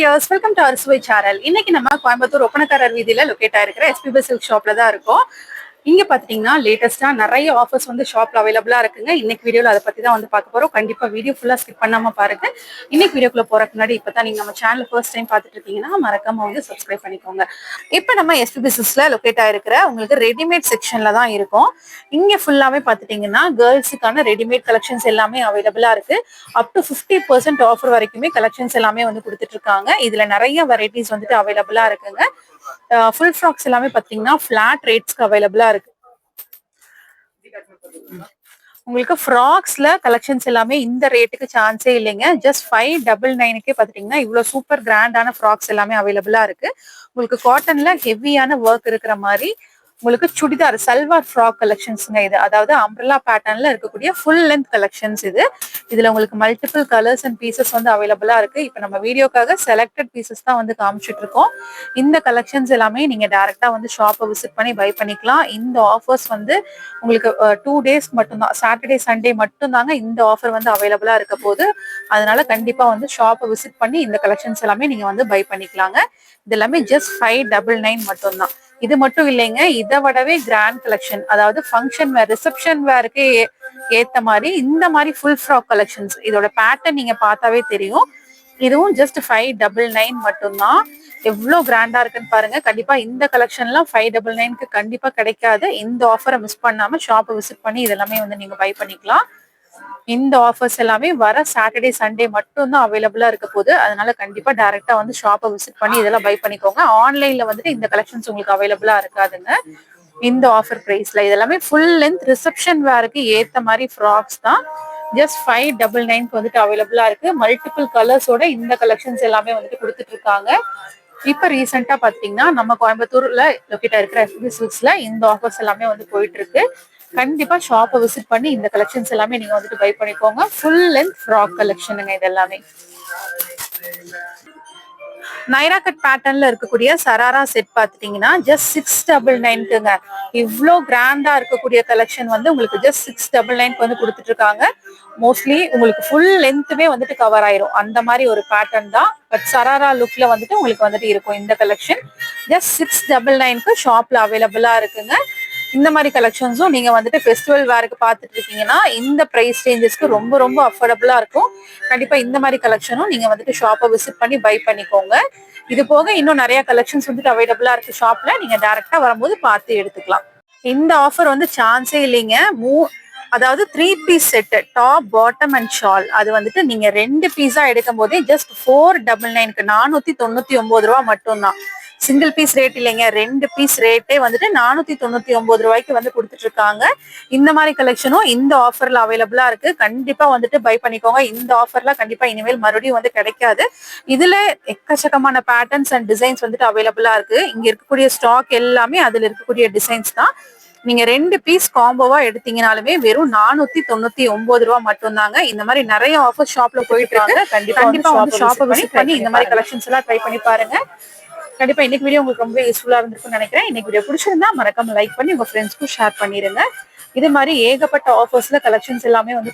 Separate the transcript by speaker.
Speaker 1: Wears welcome to அரசுவை channel இன்னைக்கு நம்ம கோயம்புத்தூர் ஒப்பனக்காரர் வீதியில லொக்கேட் ஆயிருக்கிற எஸ்பிபி சில்க் ஷாப்ல தான் இருக்கும். இங்க பாத்தீங்கன்னா லேட்டஸ்டா நிறைய ஆஃபர்ஸ் வந்து ஷாப்ல அவைலபிளா இருக்குங்க. இன்னைக்கு வீடியோல அதை பத்தி தான் வந்து பார்க்க போறோம். கண்டிப்பா வீடியோ ஃபுல்லா ஸ்கிப் பண்ணாம பாருங்க. இன்னைக்கு வீடியோக்குள்ள போறதுக்கு முன்னாடி இப்பதான் நீங்க நம்ம சேனல் ஃபர்ஸ்ட் டைம் பாத்துட்டு இருக்கீங்கன்னா மறக்காம வந்து சப்ஸ்கிரைப் பண்ணிக்கோங்க. இப்ப நம்ம எஸ்பி பிசினஸ்ல லொக்கேட் ஆயிருக்கிற உங்களுக்கு ரெடிமேட் செக்ஷன்ல தான் இருக்கும். இங்க ஃபுல்லாவே பாத்துட்டீங்கன்னா கேர்ள்ஸுக்கான ரெடிமேட் கலெக்ஷன்ஸ் எல்லாமே அவைலபிளா இருக்கு. Up to fifty percent offer வரைக்குமே கலெக்ஷன்ஸ் எல்லாமே வந்து கொடுத்துட்டு இருக்காங்க. இதுல நிறைய வெரைட்டிஸ் வந்துட்டு அவைலபிளா இருக்குங்க. ஃபுல் ஃப்ராக்ஸ் எல்லாமே பாத்தீங்கன்னா ஃபிளாட் ரேட்ஸ்க்கு அவைலபிளா இருக்கு. உங்களுக்கு ஃப்ராக்ஸ்ல கலெக்ஷன்ஸ் எல்லாமே இந்த ரேட்டுக்கு சான்ஸே இல்லைங்க. ஜஸ்ட் ஃபைவ் டபுள் நைனுக்கே பார்த்துட்டிங்கன்னா இவ்வளோ சூப்பர் கிராண்டான ஃப்ராக்ஸ் எல்லாமே அவைலபிளாக இருக்கு. உங்களுக்கு காட்டன்ல ஹெவியான ஒர்க் இருக்கிற மாதிரி உங்களுக்கு சுடிதார் சல்வார் ஃப்ராக் கலெக்ஷன்ஸ்ங்க இது. அதாவது அம்ப்ரலா பேட்டர்ன்ல இருக்கக்கூடிய ஃபுல் லென்த் கலெக்ஷன்ஸ் இது. இதுல உங்களுக்கு மல்டிபிள் கலர்ஸ் அண்ட் பீசஸ் வந்து அவைலபிளா இருக்கு. இப்போ நம்ம வீடியோக்காக செலக்டட் பீசஸ் தான் வந்து காமிச்சிட்டு இருக்கோம் இந்த கலெக்ஷன்ஸ் எல்லாமே நீங்க டைரக்டா வந்து ஷாப்பை விசிட் பண்ணி பை பண்ணிக்கலாம். இந்த ஆஃபர்ஸ் வந்து உங்களுக்கு டூ டேஸ் மட்டும்தான் சாட்டர்டே சண்டே மட்டும்தாங்க இந்த ஆஃபர் வந்து அவைலபிளா இருக்க போது அதனால கண்டிப்பா வந்து ஷாப்பை விசிட் பண்ணி இந்த கலெக்ஷன்ஸ் எல்லாமே நீங்க வந்து பை பண்ணிக்கலாங்க. இது எல்லாமே ஜஸ்ட் ஃபைவ் டபுள் நைன் மட்டும்தான். இது மட்டும் இல்லைங்க இதை விடவே கிராண்ட் கலெக்ஷன் அதாவது ஃபங்க்ஷன் வேர் ரிசப்ஷன் வேருக்கு ஏத்த மாதிரி இந்த மாதிரி ஃபுல் ஃப்ராக் கலெக்ஷன்ஸ் இதோட பேட்டர்ன் நீங்க பார்த்தாவே தெரியும். இதுவும் ஜஸ்ட் ஃபைவ் டபுள் நைன் மட்டும்தான். எவ்வளோ கிராண்டா இருக்குன்னு பாருங்க. கண்டிப்பா இந்த கலெக்ஷன்லாம் ஃபைவ் டபுள் நைனுக்கு கண்டிப்பா கிடைக்காது. இந்த ஆஃபரை மிஸ் பண்ணாம ஷாப்பை விசிட் பண்ணி இதெல்லாமே வந்து நீங்க பை பண்ணிக்கலாம். இந்த ஆஃபர்ஸ் எல்லாமே வர சாட்டர்டே சண்டே மட்டும் தான் அவைலபிளா இருக்க போகுது. அதனால கண்டிப்பா டைரக்டா வந்து ஷாப்பை விசிட் பண்ணி இதெல்லாம் பை பண்ணிக்கோங்க. ஆன்லைன்ல வந்துட்டு இந்த கலெக்ஷன்ஸ் உங்களுக்கு அவைலபிளா இருக்காதுங்க. இந்த ஆஃபர் பிரைஸ்ல இதெல்லாமே ஃபுல் லென்த் ரிசப்ஷன் வேருக்கு ஏத்த மாதிரி ஃப்ராக்ஸ் தான். ஜஸ்ட் ஃபைவ் டபுள் நைன்க்கு வந்துட்டு அவைலபிளா இருக்கு. மல்டிபிள் கலர்ஸோட இந்த கலெக்ஷன்ஸ் எல்லாமே வந்துட்டு கொடுத்துட்டு இருக்காங்க. இப்ப ரீசெண்டா பாத்தீங்கன்னா நம்ம கோயம்புத்தூர்ல லொக்கேட் இருக்கிற எஃபி சில்க்ஸ்ல இந்த ஆஃபர்ஸ் எல்லாமே வந்து போயிட்டு இருக்கு. கண்டிப்பா ஷாப்பை விசிட் பண்ணி இந்த கலெக்ஷன்ஸ் எல்லாமே நீங்க வந்துட்டு பை பண்ணிக்கோங்க. ஃபுல் லென்த் ஃப்ராக் கலெக்ஷனுங்க இது எல்லாமே. நைரா கட் பேட்டர்ன்ல இருக்கக்கூடிய சராரா செட் பாத்துட்டீங்கன்னா ஜஸ்ட் சிக்ஸ் டபுள் நைன்க்குங்க இவ்வளோ கிராண்டா இருக்கக்கூடிய கலெக்ஷன் வந்து உங்களுக்கு ஜஸ்ட் சிக்ஸ் டபுள் நைன்க்கு வந்து கொடுத்துட்டு இருக்காங்க மோஸ்ட்லி உங்களுக்கு ஃபுல் லென்த்துமே வந்துட்டு கவர் ஆயிரும். அந்த மாதிரி ஒரு பேட்டர்ன் தான். பட் சராரா லுக்ல வந்துட்டு உங்களுக்கு வந்துட்டு இருக்கும் இந்த கலெக்ஷன் ஜஸ்ட் சிக்ஸ் டபுள் நைன்க்கு ஷாப்ல அவைலபிளா இருக்குங்க. இந்த மாதிரி கலெக்ஷன்ஸும் நீங்க வந்துட்டு ஃபெஸ்டிவல் வேருக்கு பார்த்துட்டு இருக்கீங்கன்னா இந்த பிரைஸ் ரேஞ்சஸ்க்கு ரொம்ப ரொம்ப அஃபோர்டபுளா இருக்கும். கண்டிப்பா இந்த மாதிரி கலெக்ஷனும் நீங்க வந்துட்டு ஷாப்பை விசிட் பண்ணி பை பண்ணிக்கோங்க. இது போக இன்னும் நிறைய கலெக்ஷன்ஸ் வந்துட்டு அவைலபிளா இருக்கு ஷாப்ல நீங்க டைரக்டா வரும்போது பார்த்து எடுத்துக்கலாம். இந்த ஆஃபர் வந்து சான்ஸே இல்லைங்க. மூ அதாவது three piece set top bottom and shawl அது வந்துட்டு நீங்க ரெண்டு பீஸா எடுக்கும் போதே ஜஸ்ட் ஃபோர் டபுள் நைனுக்கு நானூத்தி தொண்ணூத்தி ஒன்பது ரூபா மட்டும்தான். சிங்கிள் பீஸ் ரேட் இல்லைங்க. ரெண்டு பீஸ் ரேட்டே வந்துட்டு நானூத்தி தொண்ணூத்தி ஒன்பது ரூபாய்க்கு வந்து கொடுத்துட்டு இருக்காங்க இந்த மாதிரி கலெக்ஷனும் இந்த ஆஃபர்ல அவைலபிளா இருக்கு. கண்டிப்பா வந்துட்டு பை பண்ணிக்கோங்க. இந்த ஆஃபர்ல கண்டிப்பா இனிமேல் மறுபடியும் வந்து கிடைக்காது. இதுல எக்கச்சக்கமான பேட்டர்ன்ஸ் அண்ட் டிசைன்ஸ் வந்துட்டு அவைலபிளா இருக்கு. இங்க இருக்கக்கூடிய ஸ்டாக் எல்லாமே அதுல இருக்கக்கூடிய டிசைன்ஸ் தான். நீங்க ரெண்டு பீஸ் காம்போவா எடுத்தீங்கனாலுமே வெறும் நானூத்தி தொண்ணூத்தி ஒன்பது ரூபா மட்டும்தாங்க. இந்த மாதிரி நிறைய ஆஃபர் ஷாப்ல போயிட்டு இருக்காங்க கண்டிப்பா கண்டிப்பா வந்து ஷாப்பை விசிட் பண்ணி இந்த மாதிரி கலெக்ஷன்ஸ் எல்லாம் ட்ரை பண்ணி பாருங்க. கண்டிப்பா இன்னைக்கு வீடியோ உங்களுக்கு ரொம்ப யூஸ்ஃபுல்லா இருந்திருக்கும்னு நினைக்கிறேன். இன்னைக்கு வீடியோ பிடிச்சிருந்தா மறக்காம லைக் பண்ணி உங்க ஃப்ரெண்ட்ஸ்க்கும் ஷேர் பண்ணிருங்க. இது மாதிரி ஏகப்பட்ட ஆஃபர்ஸ்ல கலெக்ஷன்ஸ் எல்லாமே வந்து